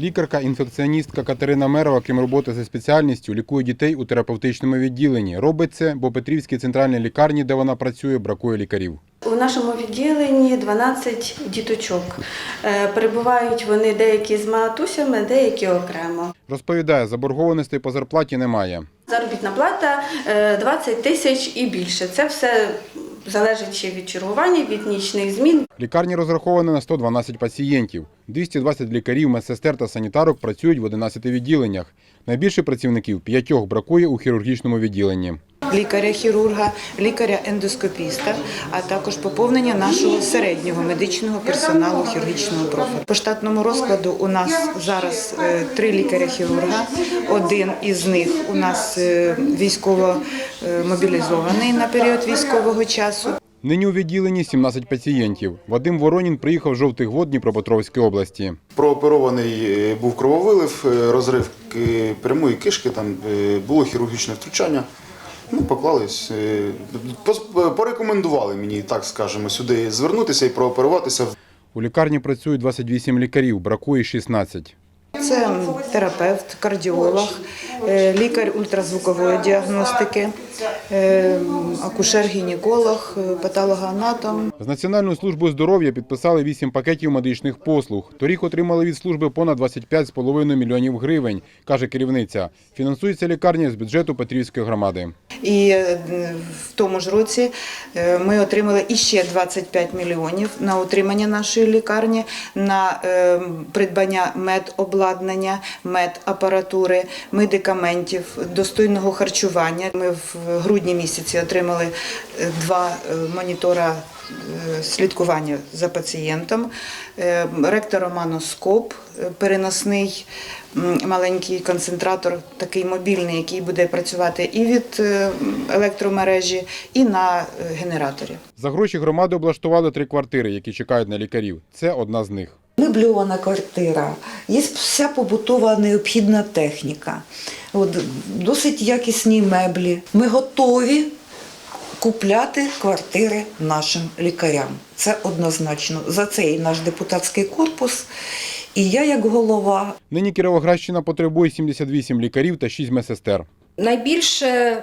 Лікарка-інфекціоністка Катерина Мерова, крім роботи за спеціальністю, лікує дітей у терапевтичному відділенні. Робить це, бо Петрівській центральній лікарні, де вона працює, бракує лікарів. У нашому відділенні 12 діточок. Е, Перебувають вони деякі з матусями, деякі окремо. Розповідає, заборгованостей по зарплаті немає. Заробітна плата е, 20 тисяч і більше. Це все залежить від чергування, від нічних змін. Лікарні розраховані на 112 пацієнтів. 220 лікарів, медсестер та санітарок працюють в 11 відділеннях. Найбільше працівників п'ятьох бракує у хірургічному відділенні. лікаря-хірурга, лікаря-ендоскопіста, а також поповнення нашого середнього медичного персоналу хірургічного профілю. По штатному розкладу у нас зараз е, три лікаря-хірурга. Один із них у нас е, військово е, мобілізований на період військового часу. Нині у відділенні 17 пацієнтів. Вадим Воронін приїхав з жовтих вод Дніпропетровської області. Прооперований е, був крововилив, е, розрив прямої кишки, там е, було хірургічне втручання. Ну, поклались, порекомендували мені, так скажемо, сюди звернутися і прооперуватися. У лікарні працюють 28 лікарів, бракує 16. Це терапевт, кардіолог, е, лікар ультразвукової діагностики, е, акушер-гінеколог, е, патологоанатом, З Національною службою здоров'я підписали 8 пакетів медичних послуг. Торік отримали від служби понад 25,5 мільйонів гривень, каже керівниця. Фінансується лікарня з бюджету Петрівської громади. І е, в тому ж році е, ми отримали іще 25 мільйонів на утримання нашої лікарні, на е, придбання медобладнання, медапаратури, медикаментів, достойного харчування. Ми в грудні місяці отримали два монітора слідкування за пацієнтом, е, ректороманоскоп е, переносний, маленький концентратор, такий мобільний, який буде працювати і від е, електромережі, і на е, генераторі. За гроші громади облаштували три квартири, які чекають на лікарів. Це одна з них. Мебльована квартира, є вся побутова необхідна техніка, От, досить якісні меблі. Ми готові купляти квартири нашим лікарям. Це однозначно. За це і наш депутатський корпус. І я, як голова, Нині Кіровоградщина потребує 78 лікарів та 6 медсестер. Найбільше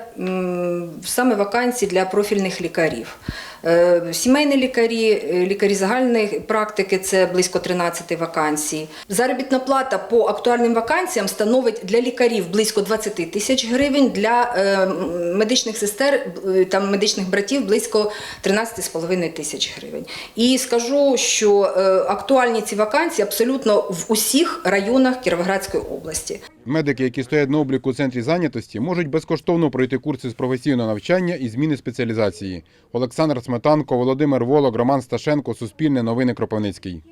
саме вакансій для профільних лікарів. Е, Сімейні лікарі, е, лікарі загальної практики це близько 13 вакансій. Заробітна плата по актуальним вакансіям становить для лікарів близько 20 тисяч гривень, для е, медичних сестер та медичних братів близько 13,5 тисяч гривень. І скажу, що актуальні ці вакансії абсолютно в усіх районах Кіровоградської області. Медики, які стоять на обліку у центрі зайнятості, можуть безкоштовно пройти курси з професійного навчання і зміни спеціалізації. Олександр Сметанко, Володимир Волок, Роман Сташенко, Суспільне новини Кропивницький.